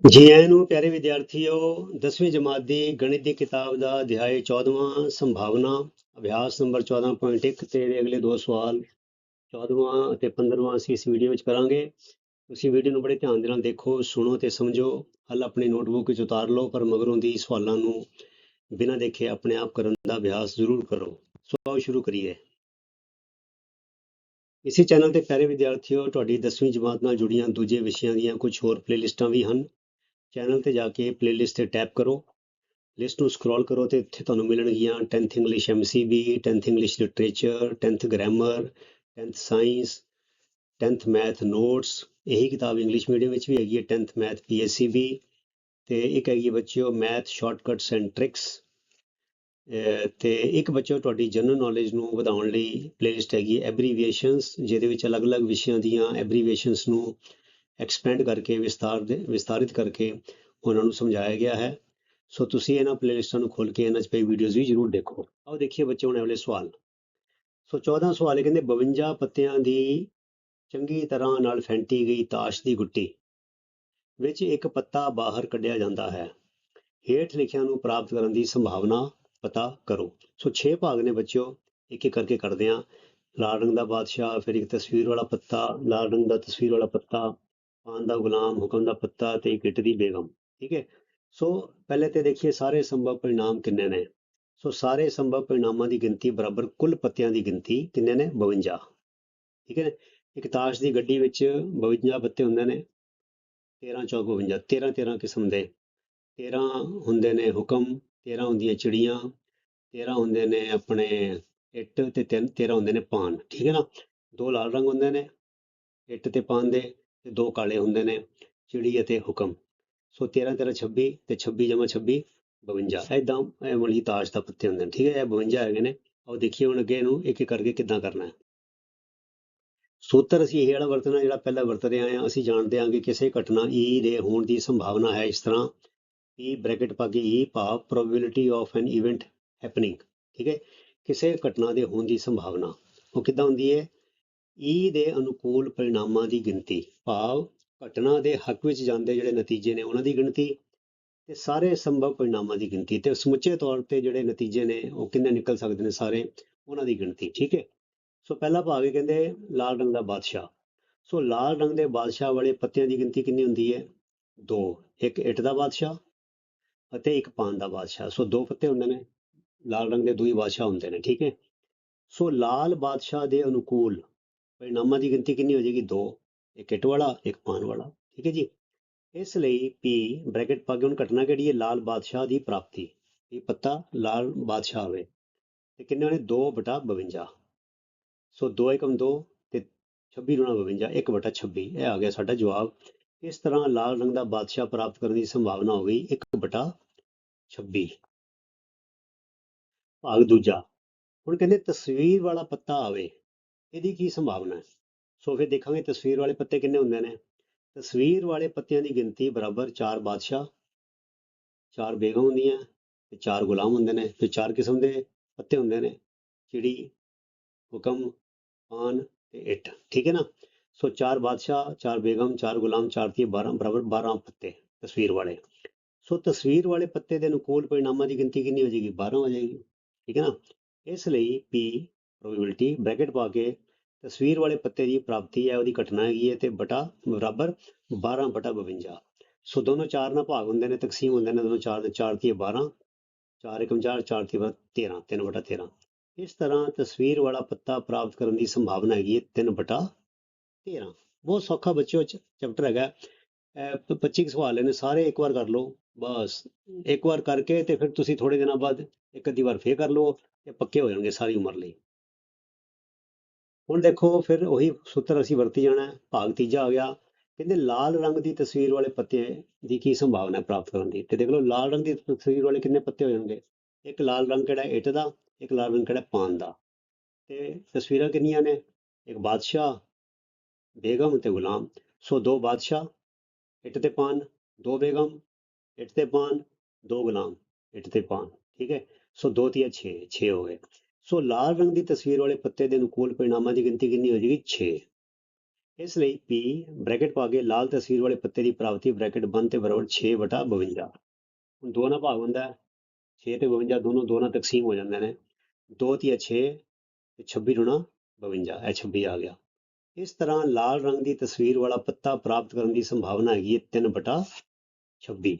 ਜੀ ਆਇਆਂ ਨੂੰ ਪਿਆਰੇ ਵਿਦਿਆਰਥੀਓ 10ਵੀਂ ਜਮਾਤ ਦੀ ਗਣਿਤ ਦੀ ਕਿਤਾਬ ਦਾ ਅਧਿਆਇ 14ਵਾਂ ਸੰਭਾਵਨਾ, ਅਭਿਆਸ ਨੰਬਰ 14.1 ਤੇ ਇਹਦੇ ਅਗਲੇ ਦੋ ਸਵਾਲ 14ਵਾਂ ਅਤੇ 15ਵਾਂ ਅਸੀਂ ਇਸ ਵੀਡੀਓ ਵਿੱਚ ਕਰਾਂਗੇ। ਤੁਸੀਂ ਵੀਡੀਓ ਨੂੰ ਬੜੇ ਧਿਆਨ ਦੇ ਨਾਲ ਦੇਖੋ, ਸੁਣੋ ਤੇ ਸਮਝੋ। ਹੱਲ ਆਪਣੀ ਨੋਟਬੁੱਕ ਵਿੱਚ ਉਤਾਰ ਲਓ, ਪਰ ਮਗਰੋਂ ਦੀ ਸਵਾਲਾਂ ਨੂੰ ਬਿਨਾਂ ਦੇਖੇ ਆਪਣੇ ਆਪ ਕਰਨ ਦਾ ਅਭਿਆਸ ਜ਼ਰੂਰ ਕਰੋ। ਸੋ ਆਓ ਸ਼ੁਰੂ ਕਰੀਏ। ਇਸੇ ਚੈਨਲ ਤੇ ਪਿਆਰੇ ਵਿਦਿਆਰਥੀਓ, ਤੁਹਾਡੀ 10ਵੀਂ ਜਮਾਤ ਨਾਲ ਜੁੜੀਆਂ ਦੂਜੇ ਵਿਸ਼ਿਆਂ ਦੀਆਂ ਕੁਝ ਹੋਰ ਪਲੇਲਿਸਟਾਂ ਵੀ ਹਨ। ਚੈਨਲ ਤੇ ਜਾ ਕੇ ਪਲੇਲਿਸਟ ਤੇ ਟੈਪ ਕਰੋ। ਲਿਸਟ ਨੂੰ ਸਕਰੋਲ ਕਰੋ ਤੇ ਇੱਥੇ ਤੁਹਾਨੂੰ ਮਿਲਣਗੀਆਂ 10th English MCB 10th English literature 10th grammar 10th science 10th math notes ਇਹੀ ਕਿਤਾਬ ਇੰਗਲਿਸ਼ ਮੀਡੀਅਮ ਵਿੱਚ ਵੀ ਹੈਗੀ ਹੈ 10th ਮੈਥ PSCB ਤੇ ਇੱਕ ਹੈਗੀ ਹੈ ਬੱਚਿਓ ਮੈਥ ਸ਼ਾਰਟਕਟਸ ਐਂਡ ਟ੍ਰਿਕਸ ਤੇ ਇੱਕ ਬੱਚਿਓ ਤੁਹਾਡੀ ਜਨਰਲ ਨੌਲੇਜ ਨੂੰ ਵਧਾਉਣ ਲਈ ਪਲੇਲਿਸਟ ਹੈਗੀ ਹੈ ਐਬਰੀਵੀਏਸ਼ਨਸ ਜਿਹਦੇ ਵਿੱਚ ਅਲੱਗ-ਅਲੱਗ ਵਿਸ਼ਿਆਂ ਦੀਆਂ ਐਬਰੀਵੀਏਸ਼ਨਸ ਨੂੰ ਐਕਸਪੈਂਡ ਕਰਕੇ ਵਿਸਤਾਰ ਦੇ ਵਿਸਤਾਰਿਤ ਕਰਕੇ ਉਹਨਾਂ ਨੂੰ ਸਮਝਾਇਆ ਗਿਆ ਹੈ। ਸੋ ਤੁਸੀਂ ਇਹਨਾਂ ਪਲੇਲਿਸਟਾਂ ਨੂੰ ਖੋਲ ਕੇ ਇਹਨਾਂ 'ਚ ਪਈ ਵੀਡੀਓਜ਼ ਵੀ ਜ਼ਰੂਰ ਦੇਖੋ। ਆਓ ਦੇਖੀਏ ਬੱਚੇ ਹੁਣ ਅਗਲੇ ਸਵਾਲ। ਸੋ 14 ਸਵਾਲ ਇਹ ਕਹਿੰਦੇ 52 ਪੱਤਿਆਂ ਦੀ ਚੰਗੀ ਤਰ੍ਹਾਂ ਨਾਲ ਫੈਂਟੀ ਗਈ ਤਾਸ਼ ਦੀ ਗੁੱਟੀ, ਵਿੱਚ ਇੱਕ ਪੱਤਾ ਬਾਹਰ ਕੱਢਿਆ ਜਾਂਦਾ ਹੈ। ਹੇਠ ਲਿਖਿਆਂ ਨੂੰ ਪ੍ਰਾਪਤ ਕਰਨ ਦੀ ਸੰਭਾਵਨਾ ਪਤਾ ਕਰੋ। ਸੋ 6 ਭਾਗ ਨੇ ਬੱਚਿਓ, ਇੱਕ ਇੱਕ ਕਰਕੇ ਕਰਦੇ ਹਾਂ। ਲਾਲ ਰੰਗ ਦਾ ਬਾਦਸ਼ਾਹ, ਫਿਰ ਇੱਕ ਤਸਵੀਰ ਵਾਲਾ ਪੱਤਾ, ਲਾਲ ਰੰਗ ਦਾ ਤਸਵੀਰ ਵਾਲਾ ਪੱਤਾ ਪਾਨ ਦਾ ਗੁਲਾਮ, ਹੁਕਮ ਦਾ ਪੱਤਾ ਤੇ ਇੱਕ ਇੱਟ ਦੀ ਬੇਗਮ, ਠੀਕ ਹੈ? ਸੋ ਪਹਿਲੇ ਤੇ ਦੇਖੀਏ ਸਾਰੇ ਸੰਭਵ ਪਰਿਣਾਮ ਕਿੰਨੇ ਨੇ? ਸੋ ਸਾਰੇ ਸੰਭਵ ਪਰਿਣਾਮਾਂ ਦੀ ਗਿਣਤੀ ਬਰਾਬਰ ਕੁੱਲ ਪੱਤਿਆਂ ਦੀ ਗਿਣਤੀ ਕਿੰਨੇ ਨੇ? 52 ਠੀਕ ਹੈ? ਇੱਕ ਤਾਸ਼ ਦੀ ਗੱਡੀ ਵਿੱਚ 52 ਪੱਤੇ ਹੁੰਦੇ ਨੇ। 13 ਚੌਕ 52 13 13 ਕਿਸਮ ਦੇ। 13 ਹੁੰਦੇ ਨੇ ਹੁਕਮ 13 ਹੁੰਦੀਆਂ ਚਿੜੀਆਂ 13 ਹੁੰਦੇ ਨੇ ਆਪਣੇ ਇੱਟ ਤੇ 13 ਹੁੰਦੇ ਨੇ ਪਾਨ, ਠੀਕ ਹੈ ਨਾ? ਦੋ ਲਾਲ ਰੰਗ ਹੁੰਦੇ ਨੇ, ਇੱਟ ਤੇ ਪਾਨ ਦੇ। ਤੇ ਦੋ ਕਾਲੇ ਹੁੰਦੇ ਨੇ, ਚਿੜੀ ਅਤੇ ਹੁਕਮ। ਸੋ 13 13 26 ਤੇ 26 ਜਮਾ 26 52 ਐਦਾਂ ਇਹ ਵਾਲੀ ਤਾਸ਼ ਦਾ ਪੱਤੇ ਹੁੰਦੇ ਨੇ, ਠੀਕ ਹੈ? ਇਹ 52 ਹੈਗੇ ਨੇ। ਆਓ ਦੇਖੀਏ ਹੁਣ ਅੱਗੇ ਇਹਨੂੰ ਇੱਕ ਇੱਕ ਕਰਕੇ ਕਿੱਦਾਂ ਕਰਨਾ ਹੈ। ਸੂਤਰ ਅਸੀਂ ਇਹ ਵਾਲਾ ਵਰਤਣਾ, ਜਿਹੜਾ ਪਹਿਲਾਂ ਵਰਤ ਰਹੇ ਆਏ ਹਾਂ, ਅਸੀਂ ਜਾਣਦੇ ਹਾਂ ਕਿ ਕਿਸੇ ਘਟਨਾ E ਦੇ ਹੋਣ ਦੀ ਸੰਭਾਵਨਾ ਹੈ ਇਸ ਤਰ੍ਹਾਂ। E ਬ੍ਰੈਕਟ ਪਾ ਕੇ E ਭਾਵ probability of an event happening ਠੀਕ ਹੈ? ਕਿਸੇ ਘਟਨਾ ਦੇ ਹੋਣ ਦੀ ਸੰਭਾਵਨਾ। ਉਹ ਕਿੱਦਾਂ ਹੁੰਦੀ ਹੈ? ਈ ਦੇ ਅਨੁਕੂਲ ਪਰਿਣਾਮਾਂ ਦੀ ਗਿਣਤੀ, ਭਾਵ ਘਟਨਾ ਦੇ ਹੱਕ ਵਿੱਚ ਜਾਂਦੇ ਜਿਹੜੇ ਨਤੀਜੇ ਨੇ ਉਹਨਾਂ ਦੀ ਗਿਣਤੀ ਤੇ ਸਾਰੇ ਸੰਭਵ ਪਰਿਣਾਮਾਂ ਦੀ ਗਿਣਤੀ ਤੇ ਸਮੁੱਚੇ ਤੌਰ ਤੇ ਜਿਹੜੇ ਨਤੀਜੇ ਨੇ ਉਹ ਕਿੰਨੇ ਨਿਕਲ ਸਕਦੇ ਨੇ ਸਾਰੇ ਉਹਨਾਂ ਦੀ ਗਿਣਤੀ, ਠੀਕ ਹੈ? ਸੋ ਪਹਿਲਾ ਭਾਗ ਇਹ ਕਹਿੰਦੇ ਲਾਲ ਰੰਗ ਦਾ ਬਾਦਸ਼ਾਹ। ਸੋ ਲਾਲ ਰੰਗ ਦੇ ਬਾਦਸ਼ਾਹ ਵਾਲੇ ਪੱਤਿਆਂ ਦੀ ਗਿਣਤੀ ਕਿੰਨੀ ਹੁੰਦੀ ਹੈ? ਦੋ, ਇੱਕ ਇੱਟ ਦਾ ਬਾਦਸ਼ਾਹ ਅਤੇ ਇੱਕ ਪਾਨ ਦਾ ਬਾਦਸ਼ਾਹ। ਸੋ ਦੋ ਪੱਤੇ ਹੁੰਦੇ ਨੇ, ਲਾਲ ਰੰਗ ਦੇ ਦੋ ਹੀ ਬਾਦਸ਼ਾਹ ਹੁੰਦੇ ਨੇ, ਠੀਕ ਹੈ? ਸੋ ਲਾਲ ਬਾਦਸ਼ਾਹ ਦੇ ਅਨੁਕੂਲ ਪਰਿਣਾਮਾਂ ਦੀ ਗਿਣਤੀ ਕਿੰਨੀ ਹੋ ਜਾਏਗੀ ਦੋ ਇੱਕ ਇੱਟ ਵਾਲਾ ਇੱਕ ਪਾਨ ਵਾਲਾ ਠੀਕ ਹੈ ਜੀ ਇਸ ਲਈ P ਬ੍ਰੈਕਟ ਪਾ ਕੇ ਹੁਣ ਘਟਨਾ ਕਿਹੜੀ ਹੈ ਲਾਲ ਬਾਦਸ਼ਾਹ ਦੀ ਪ੍ਰਾਪਤੀ ਇਹ ਪੱਤਾ ਲਾਲ ਬਾਦਸ਼ਾਹ ਹੋਵੇ ਤੇ ਕਿੰਨੇ ਹੋਣੇ 2 ਬਟਾ 52 ਸੋ 2 ਏਕਮ 2 ਤੇ 26 ਰੁਣਾ 52 1 ਬਟਾ 26 ਇਹ ਆ ਗਿਆ ਸਾਡਾ ਜਵਾਬ ਇਸ ਤਰ੍ਹਾਂ ਲਾਲ ਰੰਗ ਦਾ ਬਾਦਸ਼ਾਹ ਪ੍ਰਾਪਤ ਕਰਨ ਦੀ ਸੰਭਾਵਨਾ ਹੋ ਗਈ 1 ਬਟਾ 26 ਭਾਗ ਦੂਜਾ ਹੁਣ ਕਹਿੰਦੇ ਤਸਵੀਰ ਵਾਲਾ ਪੱਤਾ ਆਵੇ ਇਹਦੀ ਕੀ ਸੰਭਾਵਨਾ ਹੈ? ਸੋ ਫਿਰ ਦੇਖਾਂਗੇ ਤਸਵੀਰ ਵਾਲੇ ਪੱਤੇ ਕਿੰਨੇ ਹੁੰਦੇ ਨੇ। ਤਸਵੀਰ ਵਾਲੇ ਪੱਤਿਆਂ ਦੀ ਗਿਣਤੀ ਬਰਾਬਰ 4 ਬਾਦਸ਼ਾਹ 4 ਬੇਗਮ ਹੁੰਦੀਆਂ, ਤੇ 4 ਗੁਲਾਮ ਹੁੰਦੇ ਨੇ, ਤੇ 4 ਕਿਸਮ ਦੇ ਪੱਤੇ ਹੁੰਦੇ ਨੇ, ਚਿੜੀ, ਹੁਕਮ, ਪਾਨ ਤੇ ਇੱਟ। ਠੀਕ ਹੈ ਨਾ? ਸੋ 4 ਬਾਦਸ਼ਾਹ 4 ਬੇਗਮ 4 ਗੁਲਾਮ 4 ਦੀ 12 ਬਰਾਬਰ 12 ਪੱਤੇ ਤਸਵੀਰ ਵਾਲੇ। ਸੋ ਤਸਵੀਰ ਵਾਲੇ ਪੱਤੇ ਦੇ ਅਨੁਕੂਲ ਪਰਿਣਾਮਾਂ ਦੀ ਗਿਣਤੀ ਕਿੰਨੀ ਹੋ ਜਾਏਗੀ? 12 ਹੋ ਜਾਏਗੀ। ਠੀਕ ਹੈ ਨਾ? ਇਸ ਲਈ P ਪ੍ਰੋਬੇਬਿਲਿਟੀ ਬ੍ਰੈਕਟ ਪਾ ਕੇ ਤਸਵੀਰ ਵਾਲੇ ਪੱਤੇ ਦੀ ਪ੍ਰਾਪਤੀ ਹੈ, ਉਹਦੀ ਘਟਨਾ ਹੈਗੀ ਹੈ ਤੇ ਬਟਾ ਬਰਾਬਰ 12 ਬਟਾ 52 ਸੋ ਦੋਨੋਂ ਚਾਰ ਨਾਲ ਭਾਗ ਹੁੰਦੇ ਨੇ, ਤਕਸੀਮ ਹੁੰਦੇ ਨੇ ਦੋਨੋਂ ਚਾਰ ਦੇ 4 ਦੀ 12 4 ਏਕਮ 4 4 ਦੀ 13 3 ਬਟਾ 13 ਇਸ ਤਰ੍ਹਾਂ ਤਸਵੀਰ ਵਾਲਾ ਪੱਤਾ ਪ੍ਰਾਪਤ ਕਰਨ ਦੀ ਸੰਭਾਵਨਾ ਹੈਗੀ ਹੈ 3 ਬਟਾ 13 ਬਹੁਤ ਸੌਖਾ ਬੱਚਿਓ ਚੈਪਟਰ ਹੈਗਾ। 25 ਸਵਾਲ ਨੇ ਸਾਰੇ ਇੱਕ ਵਾਰ ਕਰ ਲਓ, ਬਸ। ਇੱਕ ਵਾਰ ਕਰਕੇ ਤੇ ਫਿਰ ਤੁਸੀਂ ਥੋੜੇ ਦਿਨਾਂ ਬਾਅਦ ਇੱਕ ਅੱਧੀ ਵਾਰ ਫੇਰ ਕਰ ਲਓ ਤੇ ਪੱਕੇ ਹੋ ਜਾਣਗੇ ਸਾਰੀ ਉਮਰ ਲਈ। ਹੁਣ ਦੇਖੋ ਫਿਰ ਉਹੀ ਸੂਤਰ ਅਸੀਂ ਵਰਤੀ ਜਾਣਾ, ਭਾਗ ਤੀਜਾ ਆ ਗਿਆ। ਕਹਿੰਦੇ ਲਾਲ ਰੰਗ ਦੀ ਤਸਵੀਰ ਵਾਲੇ ਪੱਤੇ ਦੀ ਕੀ ਸੰਭਾਵਨਾ ਪ੍ਰਾਪਤ ਕਰਨ ਦੀ ਤੇ ਦੇਖ ਲਓ, ਲਾਲ ਰੰਗ ਦੀ ਤਸਵੀਰ ਵਾਲੇ ਕਿੰਨੇ ਪੱਤੇ ਹੋ ਜਾਣਗੇ? ਇੱਕ ਲਾਲ ਰੰਗ ਕਿਹੜਾ ਇੱਟ ਦਾ, ਇੱਕ ਲਾਲ ਰੰਗ ਕਿਹੜਾ ਪਾਨ ਦਾ। ਤੇ ਤਸਵੀਰਾਂ ਕਿੰਨੀਆਂ ਨੇ? ਇੱਕ ਬਾਦਸ਼ਾਹ, ਬੇਗਮ ਤੇ ਗੁਲਾਮ। ਸੋ ਦੋ ਬਾਦਸ਼ਾਹ, ਇੱਟ ਤੇ ਪਾਨ, ਦੋ ਬੇਗਮ, ਇੱਟ ਤੇ ਪਾਨ, ਦੋ ਗੁਲਾਮ, ਇੱਟ ਤੇ ਪਾਨ। ਠੀਕ ਹੈ? ਸੋ ਦੋ ਤੀਆ 6 6 ਹੋ ਗਏ। ਸੋ ਲਾਲ ਰੰਗ ਦੀ ਤਸਵੀਰ ਵਾਲੇ ਪੱਤੇ ਦੇ ਅਨੁਕੂਲ ਪਰਿਣਾਮਾਂ ਦੀ ਗਿਣਤੀ ਕਿੰਨੀ ਹੋ ਜਾਏਗੀ? 6 ਇਸ ਲਈ P ਬ੍ਰੈਕਟ ਪਾ ਕੇ ਲਾਲ ਤਸਵੀਰ ਵਾਲੇ ਪੱਤੇ ਦੀ ਪ੍ਰਾਪਤੀ ਬ੍ਰੈਕਟ ਬੰਦ ਤੇ ਬਰਾਬਰ 6 ਵਟਾ 52 ਹੁਣ ਦੋ ਨਾਲ ਭਾਗ ਹੁੰਦਾ ਹੈ। 6 ਤੇ 52 ਦੋਨੋਂ ਦੋ ਨਾਲ ਤਕਸੀਮ ਹੋ ਜਾਂਦੇ ਨੇ। 2 ਤੀਆ 6 ਤੇ 26 ਗੁਣਾ 52 ਇਹ 26 ਆ ਗਿਆ। ਇਸ ਤਰ੍ਹਾਂ ਲਾਲ ਰੰਗ ਦੀ ਤਸਵੀਰ ਵਾਲਾ ਪੱਤਾ ਪ੍ਰਾਪਤ ਕਰਨ ਦੀ ਸੰਭਾਵਨਾ ਹੈਗੀ ਹੈ 3 ਵਟਾ 26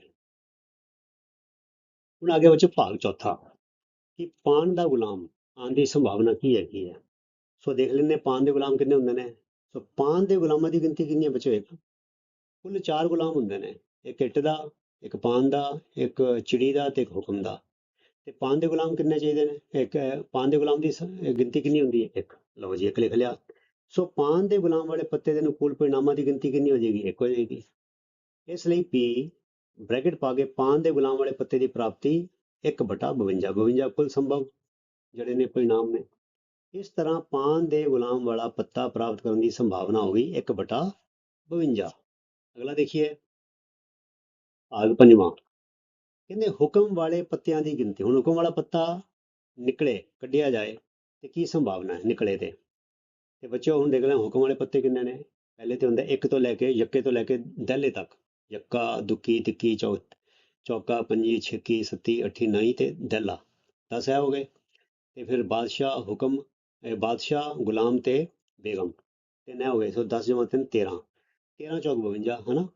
ਹੁਣ ਆ ਗਿਆ ਬੱਚੋ ਭਾਗ ਚੌਥਾ ਕਿ ਪਾਨ ਦਾ ਗੁਲਾਮ ਆਉਣ ਦੀ ਸੰਭਾਵਨਾ ਕੀ ਹੈਗੀ ਹੈ? ਸੋ ਦੇਖ ਲੈਂਦੇ ਪਾਨ ਦੇ ਗੁਲਾਮ ਕਿੰਨੇ ਹੁੰਦੇ ਨੇ? ਸੋ ਪਾਨ ਦੇ ਗੁਲਾਮਾਂ ਦੀ ਗਿਣਤੀ ਕਿੰਨੀ ਹੈ ਬੱਚੋ ਕੁੱਲ ਚਾਰ ਗੁਲਾਮ ਹੁੰਦੇ ਨੇ ਇੱਕ ਇੱਟ ਦਾ ਇੱਕ ਪਾਨ ਦਾ ਇੱਕ ਚਿੜੀ ਦਾ ਤੇ ਇੱਕ ਹੁਕਮ ਦਾ। ਤੇ ਪਾਨ ਦੇ ਗੁਲਾਮ ਕਿੰਨੇ ਚਾਹੀਦੇ ਨੇ? ਇੱਕ ਹੈ, ਪਾਨ ਦੇ ਗੁਲਾਮ ਦੀ ਗਿਣਤੀ ਕਿੰਨੀ ਹੁੰਦੀ ਹੈ? ਇੱਕ। ਲਓ ਜੀ ਇੱਕ ਲਿਖ ਲਿਆ। ਸੋ ਪਾਨ ਦੇ ਗੁਲਾਮ ਵਾਲੇ ਪੱਤੇ ਦੇ ਅਨੁਕੂਲ ਪਰਿਣਾਮਾਂ ਦੀ ਗਿਣਤੀ ਕਿੰਨੀ ਹੋ ਜਾਏਗੀ? ਇੱਕ ਹੋ ਜਾਏਗੀ। ਇਸ ਲਈ P ਬ੍ਰੈਕਟ ਪਾ ਕੇ ਪਾਨ ਦੇ ਗੁਲਾਮ ਵਾਲੇ ਪੱਤੇ ਦੀ ਪ੍ਰਾਪਤੀ 1 ਬਟਾ 52 52 ਕੁੱਲ ਸੰਭਵ। ਜਿਹੜੇ ਨੇ ਪਰਿਣਾਮ ਨੇ। ਇਸ ਤਰ੍ਹਾਂ ਪਾਨ ਦੇ ਗੁਲਾਮ ਵਾਲਾ ਪੱਤਾ ਪ੍ਰਾਪਤ ਕਰਨ ਦੀ ਸੰਭਾਵਨਾ ਹੋ ਗਈ 1 ਬਟਾ 52 ਅਗਲਾ ਦੇਖੀਏ। ਭਾਗ ਪੰਜਵਾਂ। ਕਹਿੰਦੇ ਹੁਕਮ ਵਾਲੇ ਪੱਤਿਆਂ ਦੀ ਗਿਣਤੀ। ਹੁਣ ਹੁਕਮ ਵਾਲਾ ਪੱਤਾ ਨਿਕਲੇ, ਕੱਢਿਆ ਜਾਏ ਤੇ ਕੀ ਸੰਭਾਵਨਾ ਹੈ ਨਿਕਲੇ ਤੇ? ਤੇ ਬੱਚਿਓ, ਹੁਣ ਦੇਖ ਲੈ ਹੁਕਮ ਵਾਲੇ ਪੱਤੇ ਕਿੰਨੇ ਨੇ। ਪਹਿਲੇ ਤੇ ਹੁੰਦਾ ਇੱਕ ਤੋਂ ਲੈ ਕੇ, ਯੱਕੇ ਤੋਂ ਲੈ ਕੇ ਦਹਿਲੇ ਤੱਕ। ਯੱਕਾ, ਦੁੱਕੀ, ਤਿੱਕੀ ਚੌ ਚੌਕਾ, ਪੰਜੀ, ਛੱਕੀ, ਸੱਤੀ, ਅੱਠੀ ਨਾਈ ਤੇ ਦਹਿਲਾ। 10 ਹੈ ਹੋ ਗਏ। ਤੇ ਫਿਰ ਬਾਦਸ਼ਾਹ ਹੁਕਮ ਬਾਦਸ਼ਾਹ ਗੁਲਾਮ ਤੇ ਬੇਗਮ। ਤਿੰਨ ਹੋ ਗਏ, ਸੋ 10 ਜਮਾ ਤਿੰਨ 13 13 ਚੌਕ 52 ਹਨਾ?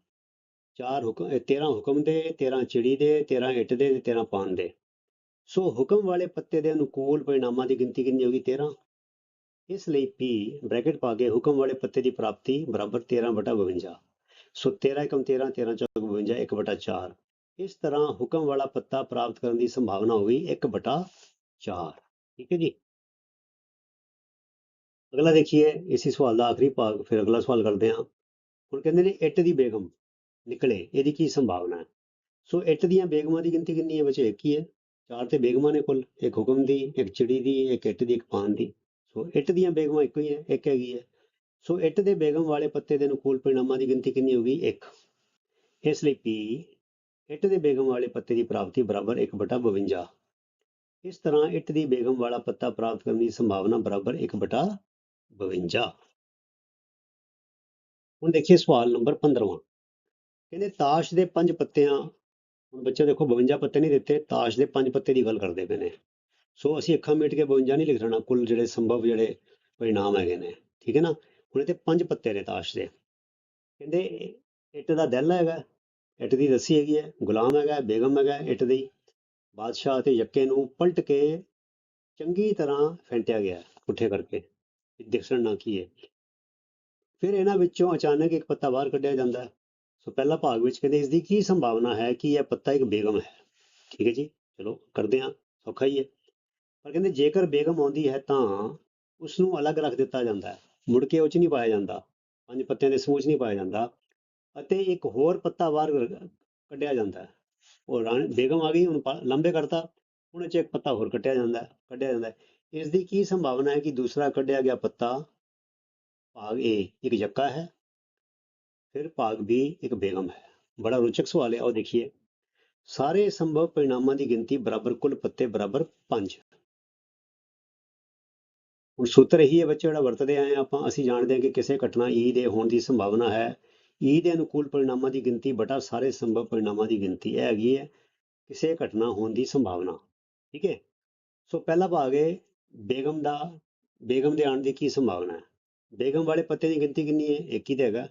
ਚਾਰ ਹੁਕਮ ਇਹ 13 ਹੁਕਮ ਦੇ 13 ਚਿੜੀ ਦੇ 13 ਇੱਟ ਦੇ ਤੇ 13 ਪਾਨ ਦੇ। ਸੋ ਹੁਕਮ ਵਾਲੇ ਪੱਤੇ ਦੇ ਅਨੁਕੂਲ ਪਰਿਣਾਮਾਂ ਦੀ ਗਿਣਤੀ ਕਿੰਨੀ ਹੋਗੀ 13 ਇਸ ਲਈ P, ਬ੍ਰੈਕਟ ਪਾ ਕੇ ਹੁਕਮ ਵਾਲੇ ਪੱਤੇ ਦੀ ਪ੍ਰਾਪਤੀ ਬਰਾਬਰ 13 ਬਟਾ 52 ਸੋ 13 ਏਕਮ 13 13 ਚੌਕ 52 1 ਬਟਾ 4 ਇਸ ਤਰ੍ਹਾਂ ਹੁਕਮ ਵਾਲਾ ਪੱਤਾ ਪ੍ਰਾਪਤ ਕਰਨ ਦੀ ਸੰਭਾਵਨਾ ਹੋ ਗਈ 1 ਬਟਾ 4 ਠੀਕ ਹੈ ਜੀ ਅਗਲਾ ਦੇਖੀਏ ਇਸੇ ਸਵਾਲ ਦਾ ਆਖਰੀ ਭਾਗ ਫਿਰ ਅਗਲਾ ਸਵਾਲ ਕਰਦੇ ਹਾਂ ਹੁਣ ਕਹਿੰਦੇ ਨੇ ਇੱਟ ਦੀ ਬੇਗਮ ਨਿਕਲੇ ਇਹਦੀ ਕੀ ਸੰਭਾਵਨਾ ਹੈ ਸੋ ਇੱਟ ਦੀਆਂ ਬੇਗਮਾਂ ਦੀ ਗਿਣਤੀ ਕਿੰਨੀ ਹੈ ਬੱਚੇ ਇੱਕ ਹੀ ਹੈ ਚਾਰ ਤੇ ਬੇਗਮਾਂ ਨੇ ਕੁੱਲ ਇੱਕ ਹੁਕਮ ਦੀ ਇੱਕ ਚਿੜੀ ਦੀ ਇੱਕ ਇੱਟ ਦੀ ਇੱਕ ਪਾਨ ਦੀ ਸੋ ਇੱਟ ਦੀਆਂ ਬੇਗਮਾਂ ਇੱਕੋ ਹੀ ਹੈ ਇੱਕ ਹੈਗੀ ਹੈ ਸੋ ਇੱਟ ਦੇ ਬੇਗਮ ਵਾਲੇ ਪੱਤੇ ਦੇ ਅਨੁਕੂਲ ਪਰਿਣਾਮਾਂ ਦੀ ਗਿਣਤੀ ਕਿੰਨੀ ਹੋਗੀ ਇੱਕ ਇਸ ਲਈ P ਇੱਟ ਦੇ ਬੇਗਮ ਵਾਲੇ ਪੱਤੇ ਦੀ ਪ੍ਰਾਪਤੀ ਬਰਾਬਰ 1 ਬਟਾ 52 ਇਸ ਤਰ੍ਹਾਂ ਇੱਟ ਦੀ ਬੇਗਮ ਵਾਲਾ ਪੱਤਾ ਪ੍ਰਾਪਤ ਕਰਨ ਦੀ ਸੰਭਾਵਨਾ ਬਰਾਬਰ 1 ਬਟਾ 52 ਹੁਣ ਦੇਖੀਏ ਸਵਾਲ ਨੰਬਰ 15ਵਾਂ ਕਹਿੰਦੇ ਤਾਸ਼ ਦੇ ਪੰਜ ਪੱਤਿਆਂ, ਹੁਣ ਬੱਚੇ ਦੇਖੋ 52 ਪੱਤੇ ਨਹੀਂ ਦਿੱਤੇ, ਤਾਸ਼ ਦੇ ਪੰਜ ਪੱਤੇ ਦੀ ਗੱਲ ਕਰਦੇ ਪਏ ਨੇ। ਸੋ ਅਸੀਂ ਅੱਖਾਂ ਮੀਟ ਕੇ 52 ਨਹੀਂ ਲਿਖ ਰਹਿਣਾ ਕੁੱਲ ਜਿਹੜੇ ਸੰਭਵ ਜਿਹੜੇ ਪਰਿਣਾਮ ਹੈਗੇ ਨੇ, ਠੀਕ ਹੈ ਨਾ? ਹੁਣ ਇਹਦੇ ਪੰਜ ਪੱਤੇ ਨੇ ਤਾਸ਼ ਦੇ। ਕਹਿੰਦੇ ਇੱਟ ਦਾ ਦਹਿਲਾ ਹੈਗਾ, ਇੱਟ ਦੀ ਰੱਸੀ ਹੈਗੀ ਹੈ, ਗੁਲਾਮ ਹੈਗਾ, ਬੇਗਮ ਹੈਗਾ ਇੱਟ ਦੀ। ਬਾਦਸ਼ਾਹ ਅਤੇ ਯੱਕੇ ਨੂੰ ਪਲਟ ਕੇ ਚੰਗੀ ਤਰ੍ਹਾਂ ਫੈਂਟਿਆ ਗਿਆ ਪੁੱਠੇ ਕਰਕੇ। ਦਿਖਣ ਨਾ ਕੀ ਹੈ ਫਿਰ ਇਹਨਾਂ ਵਿੱਚੋਂ ਅਚਾਨਕ ਇੱਕ ਪੱਤਾ ਬਾਹਰ ਕੱਢਿਆ ਜਾਂਦਾ ਹੈ। ਸੋ ਪਹਿਲਾ ਭਾਗ ਵਿੱਚ ਕਹਿੰਦੇ ਇਸ ਦੀ ਕੀ ਸੰਭਾਵਨਾ ਹੈ ਕਿ ਇਹ ਪੱਤਾ ਇੱਕ ਬੇਗਮ ਹੈ। ਠੀਕ ਹੈ ਜੀ? ਚਲੋ ਕਰਦੇ ਹਾਂ। ਸੌਖਾ ਹੀ ਹੈ। ਪਰ ਕਹਿੰਦੇ ਜੇਕਰ ਬੇਗਮ ਆਉਂਦੀ ਹੈ ਤਾਂ ਉਸ ਨੂੰ ਅਲੱਗ ਰੱਖ ਦਿੱਤਾ ਜਾਂਦਾ ਹੈ। ਮੁੜ ਕੇ ਉਹ ਚ ਨਹੀਂ ਪਾਇਆ ਜਾਂਦਾ। ਪੰਜ ਪੱਤਿਆਂ ਦੇ ਸਮੂਹ 'ਚ ਨਹੀਂ ਪਾਇਆ ਜਾਂਦਾ। ਅਤੇ ਇੱਕ ਹੋਰ ਪੱਤਾ ਬਾਹਰ ਕੱਢਿਆ ਜਾਂਦਾ ਹੈ। ਉਹ ਰਾਣੀ ਬੇਗਮ ਆ ਗਈ, ਉਹਨੂੰ ਲੰਬੇ ਕਰਤਾ ਉਹਨੇ ਚ ਇੱਕ ਪੱਤਾ ਹੋਰ ਕੱਟਿਆ ਜਾਂਦਾ ਹੈ, ਕੱਢਿਆ ਜਾਂਦਾ ਹੈ। ਇਸ ਦੀ ਕੀ ਸੰਭਾਵਨਾ ਹੈ ਕਿ ਦੂਸਰਾ ਕੱਢਿਆ ਗਿਆ ਪੱਤਾ ਭਾਗ A ਇੱਕ ਯੱਕਾ ਹੈ, ਫਿਰ ਭਾਗ B ਇੱਕ ਬੇਗਮ ਹੈ। ਬੜਾ ਰੋਚਕ ਸਵਾਲ ਹੈ, ਆਓ ਦੇਖੀਏ। ਸਾਰੇ ਸੰਭਵ ਪਰਿਣਾਮਾਂ ਦੀ ਗਿਣਤੀ ਬਰਾਬਰ ਕੁੱਲ ਪੱਤੇ ਬਰਾਬਰ 5 ਹੁਣ ਸੂਤਰ ਇਹੀ ਹੈ ਬੱਚੇ, ਜਿਹੜਾ ਵਰਤਦੇ ਆਏ ਆਪਾਂ, ਅਸੀਂ ਜਾਣਦੇ ਹਾਂ ਕਿ ਕਿਸੇ ਘਟਨਾ E ਦੇ ਹੋਣ ਦੀ ਸੰਭਾਵਨਾ ਹੈ। ਈ ਦੇ ਅਨੁਕੂਲ ਪਰਿਣਾਮਾਂ ਦੀ ਗਿਣਤੀ ਬਟਾ ਸਾਰੇ ਸੰਭਵ ਪਰਿਣਾਮਾਂ ਦੀ ਗਿਣਤੀ, ਇਹ ਹੈਗੀ ਹੈ ਕਿਸੇ ਘਟਨਾ ਹੋਣ ਦੀ ਸੰਭਾਵਨਾ, ਠੀਕ ਹੈ? ਸੋ ਪਹਿਲਾ ਭਾਗ ਹੈ ਬੇਗਮ ਦਾ, ਬੇਗਮ ਦੇ ਆਉਣ ਦੀ ਕੀ ਸੰਭਾਵਨਾ ਹੈ? ਬੇਗਮ ਵਾਲੇ ਪੱਤੇ ਦੀ ਗਿਣਤੀ ਕਿੰਨੀ ਹੈ? ਇੱਕ ਹੀ ਤਾਂ ਹੈਗਾ,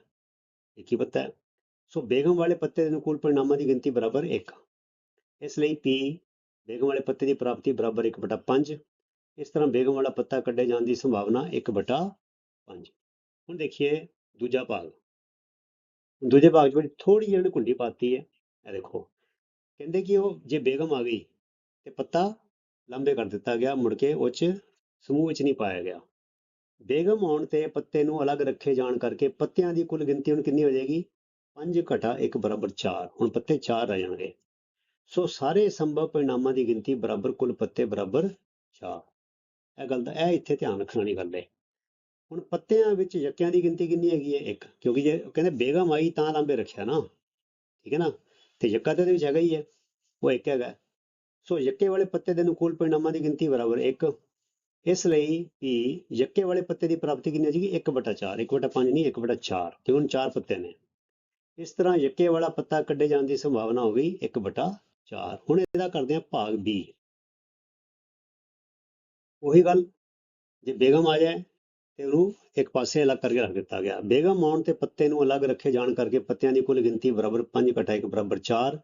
ਇੱਕ ਹੀ ਪੱਤਾ ਹੈ। ਸੋ ਬੇਗਮ ਵਾਲੇ ਪੱਤੇ ਦੇ ਅਨੁਕੂਲ ਪਰਿਣਾਮਾਂ ਦੀ ਗਿਣਤੀ ਬਰਾਬਰ 1 ਇਸ ਲਈ P ਬੇਗਮ ਵਾਲੇ ਪੱਤੇ ਦੀ ਪ੍ਰਾਪਤੀ ਬਰਾਬਰ 1 ਬਟਾ 5 ਇਸ ਤਰ੍ਹਾਂ ਬੇਗਮ ਵਾਲਾ ਪੱਤਾ ਕੱਢੇ ਜਾਣ ਦੀ ਸੰਭਾਵਨਾ 1 ਬਟਾ 5 ਹੁਣ ਦੇਖੀਏ ਦੂਜਾ ਭਾਗ। ਦੂਜੇ ਭਾਗ ਵਿੱਚ ਥੋੜੀ ਜਿਹੀ ਉਹਨੇ ਕੁੰਡੀ ਪਾਤੀ ਹੈ। ਇਹ ਦੇਖੋ, ਕਹਿੰਦੇ ਕਿ ਉਹ ਜੇ ਬੇਗਮ ਆ ਗਈ ਤੇ ਪੱਤਾ ਲੰਬੇ ਕਰ ਦਿੱਤਾ ਗਿਆ, ਮੁੜ ਕੇ ਉਹ 'ਚ ਸਮੂਹ ਵਿੱਚ ਨਹੀਂ ਪਾਇਆ ਗਿਆ। ਬੇਗਮ ਆਉਣ ਤੇ ਪੱਤੇ ਨੂੰ ਅਲੱਗ ਰੱਖੇ ਜਾਣ ਕਰਕੇ ਪੱਤਿਆਂ ਦੀ ਕੁੱਲ ਗਿਣਤੀ ਹੁਣ ਕਿੰਨੀ ਹੋ ਜਾਏਗੀ? 5 ਘਟਾ 1 ਬਰਾਬਰ 4 ਹੁਣ ਪੱਤੇ 4 ਰਹਿ ਜਾਣਗੇ। ਸੋ ਸਾਰੇ ਸੰਭਵ ਪਰਿਣਾਮਾਂ ਦੀ ਗਿਣਤੀ ਬਰਾਬਰ ਕੁੱਲ ਪੱਤੇ ਬਰਾਬਰ 4 ਇਹ ਗੱਲ ਦਾ, ਇਹ ਇੱਥੇ ਧਿਆਨ ਰੱਖਣ ਵਾਲੀ ਗੱਲ ਹੈ ਹੁਣ ਪੱਤਿਆਂ ਵਿੱਚ ਯੱਕਿਆਂ ਦੀ ਗਿਣਤੀ ਕਿੰਨੀ ਹੈਗੀ ਹੈ? ਇੱਕ, ਕਿਉਂਕਿ ਜੇ ਕਹਿੰਦੇ ਬੇਗਮ ਆਈ ਤਾਂ ਲਾਂਬੇ ਰੱਖਿਆ ਨਾ। ਠੀਕ ਹੈ ਨਾ? ਤੇ ਯੱਕਾ ਤੇ ਉਹਦੇ ਵਿੱਚ ਹੈਗਾ ਹੀ ਹੈ। ਉਹ ਇੱਕ ਹੈਗਾ। ਸੋ ਯੱਕੇ ਵਾਲੇ ਪੱਤੇ ਦੇ ਅਨੁਕੂਲ ਪਰਿਣਾਮਾਂ ਦੀ ਗਿਣਤੀ ਬਰਾਬਰ 1 ਇਸ ਲਈ ਵੀ ਯੱਕੇ ਵਾਲੇ ਪੱਤੇ ਦੀ ਪ੍ਰਾਪਤੀ ਕਿੰਨੀ ਹੋ ਜਾਏਗੀ 1/4 1/5 ਨਹੀਂ 1/4 ਕਿਉਂ ਹੁਣ ਚਾਰ ਪੱਤੇ ਨੇ। ਇਸ ਤਰ੍ਹਾਂ ਯੱਕੇ ਵਾਲਾ ਪੱਤਾ ਕੱਢੇ ਜਾਣ ਦੀ ਸੰਭਾਵਨਾ ਹੋ ਗਈ। 1/4 ਹੁਣ ਇਹਦਾ ਕਰਦੇ ਹਾਂ ਭਾਗ B ਉਹੀ ਗੱਲ। ਜੇ ਬੇਗਮ ਆ ਜਾਏ ਤੇ ਉਹਨੂੰ ਇੱਕ ਪਾਸੇ ਅਲੱਗ ਕਰਕੇ ਰੱਖ ਦਿੱਤਾ ਗਿਆ। ਬੇਗਮ ਆਉਣ ਤੇ ਪੱਤੇ ਨੂੰ ਅਲੱਗ ਰੱਖੇ ਜਾਣ ਕਰਕੇ ਪੱਤਿਆਂ ਦੀ ਕੁੱਲ ਗਿਣਤੀ ਬਰਾਬਰ 5 ਘਟਾ 1 ਬਰਾਬਰ 4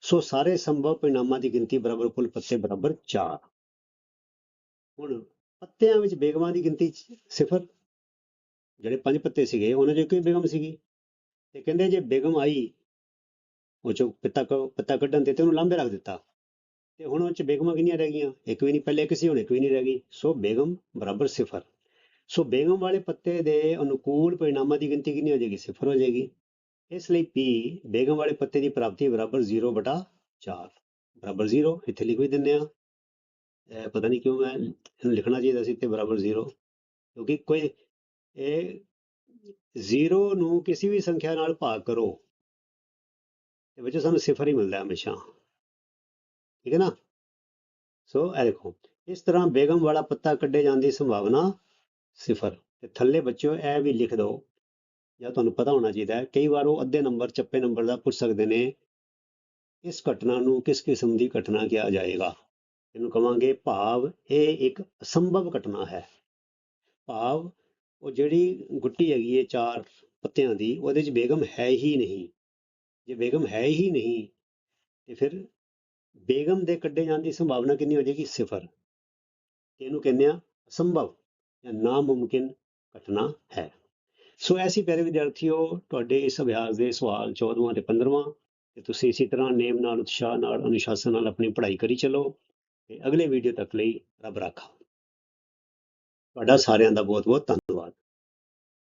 ਸੋ ਸਾਰੇ ਸੰਭਵ ਪਰਿਣਾਮਾਂ ਦੀ ਗਿਣਤੀ ਬਰਾਬਰ ਕੁੱਲ ਪੱਤੇ ਬਰਾਬਰ 4 ਹੁਣ ਪੱਤਿਆਂ ਵਿੱਚ ਬੇਗਮਾਂ ਦੀ ਗਿਣਤੀ ਸਿਫਰ, ਜਿਹੜੇ ਪੰਜ ਪੱਤੇ ਸੀਗੇ, ਉਹਨਾਂ 'ਚੋਂ ਇੱਕੋ ਹੀ ਬੇਗਮ ਸੀਗੀ। ਤੇ ਕਹਿੰਦੇ ਜੇ ਬੇਗਮ ਆਈ, ਉਹ ਚੋਂ ਪੱਤਾ ਕ- ਪੱਤਾ ਕੱਢਣ ਤੇ ਉਹਨੂੰ ਲਾਂਬੇ ਰੱਖ ਦਿੱਤਾ। ਤੇ ਹੁਣ ਉਹ ਚ ਬੇਗਮਾਂ ਕਿੰਨੀਆਂ ਰਹਿ ਗਈਆਂ? ਇੱਕ ਵੀ ਨਹੀਂ, ਪਹਿਲੇ ਕਿਸੇ ਹੁਣ ਇੱਕ ਵੀ ਨਹੀਂ ਰਹਿ ਗਈ। ਸੋ ਬੇਗਮ ਬਰਾਬਰ ਸਿਫਰ। ਸੋ ਬੇਗਮ ਵਾਲੇ ਪੱਤੇ ਦੇ ਅਨੁਕੂਲ ਪਰਿਣਾਮਾਂ ਦੀ ਗਿਣਤੀ ਕਿੰਨੀ ਹੋ ਜਾਏਗੀ? ਸਿਫਰ ਹੋ ਜਾਏਗੀ। ਇਸ ਲਈ P ਬੇਗਮ ਵਾਲੇ ਪੱਤੇ ਦੀ ਪ੍ਰਾਪਤੀ ਬਰਾਬਰ 0 ਬਟਾ 4 ਬਰਾਬਰ 0 ਇੱਥੇ ਲਿਖ ਵੀ ਦਿੰਦੇ ਆ ਪਤਾ ਨਹੀਂ ਕਿਉਂ ਮੈਂ ਇਹਨੂੰ ਲਿਖਣਾ ਚਾਹੀਦਾ ਸੀ ਤੇ ਬਰਾਬਰ 0 ਕਿਉਂਕਿ ਕੋਈ ਇਹ 0 ਨੂੰ ਕਿਸੇ ਵੀ ਸੰਖਿਆ ਨਾਲ ਭਾਗ ਕਰੋ, ਤੇ ਵਿੱਚ ਸਾਨੂੰ ਸਿਫਰ ਹੀ ਮਿਲਦਾ ਹਮੇਸ਼ਾ। ਠੀਕ ਹੈ ਨਾ? ਸੋ ਇਹ ਦੇਖੋ, ਇਸ ਤਰ੍ਹਾਂ ਬੇਗਮ ਵਾਲਾ ਪੱਤਾ ਕੱਢੇ ਜਾਣ ਦੀ ਸੰਭਾਵਨਾ ਸਿਫਰ। ਤੇ ਥੱਲੇ ਬੱਚਿਓ, ਇਹ ਵੀ ਲਿਖ ਦਿਓ। ਜਾਂ ਤੁਹਾਨੂੰ ਪਤਾ ਹੋਣਾ ਚਾਹੀਦਾ ਹੈ, ਕਈ ਵਾਰ ਉਹ ਅੱਧੇ ਨੰਬਰ, ਚੱਪੇ ਨੰਬਰ ਦਾ ਪੁੱਛ ਸਕਦੇ ਨੇ, ਇਸ ਘਟਨਾ ਨੂੰ ਕਿਸ ਕਿਸਮ ਦੀ ਘਟਨਾ ਕਿਹਾ ਜਾਏਗਾ? ਇਹਨੂੰ ਕਵਾਂਗੇ ਭਾਵ, ਇਹ ਇੱਕ ਅਸੰਭਵ ਘਟਨਾ ਹੈ। ਭਾਵ, ਉਹ ਜਿਹੜੀ ਗੁੱਟੀ ਹੈਗੀ ਹੈ ਚਾਰ ਪੱਤਿਆਂ ਦੀ, ਉਹਦੇ 'ਚ ਬੇਗਮ ਹੈ ਹੀ ਨਹੀਂ। ਜੇ ਬੇਗਮ ਹੈ ਹੀ ਨਹੀਂ, ਤੇ ਫਿਰ ਬੇਗਮ ਦੇ ਕੱਢੇ ਜਾਣ ਦੀ ਸੰਭਾਵਨਾ ਕਿੰਨੀ ਹੋ ਜਾਏਗੀ? ਸਿਫਰ। ਇਹਨੂੰ ਕਹਿੰਦੇ ਆ ਅਸੰਭਵ। ਜਾਂ ਨਾਮੁਮਕਿਨ ਘਟਨਾ ਹੈ। ਸੋ ਐਸੀ ਪਿਆਰੇ ਵਿਦਿਆਰਥੀਓ, ਤੁਹਾਡੇ ਇਸ ਅਭਿਆਸ ਦੇ ਸਵਾਲ 14ਵਾਂ ਤੇ 15ਵਾਂ ਤੇ ਤੁਸੀਂ ਇਸੇ ਤਰ੍ਹਾਂ ਨੇਮ ਨਾਲ, ਉਤਸ਼ਾਹ ਨਾਲ, ਅਨੁਸ਼ਾਸਨ ਨਾਲ ਆਪਣੀ ਪੜ੍ਹਾਈ ਕਰੀ ਚੱਲੋ ਤੇ ਅਗਲੇ ਵੀਡੀਓ ਤੱਕ ਲਈ ਰੱਬ ਰਾਖਾ। ਤੁਹਾਡਾ ਸਾਰਿਆਂ ਦਾ ਬਹੁਤ ਬਹੁਤ ਧੰਨਵਾਦ।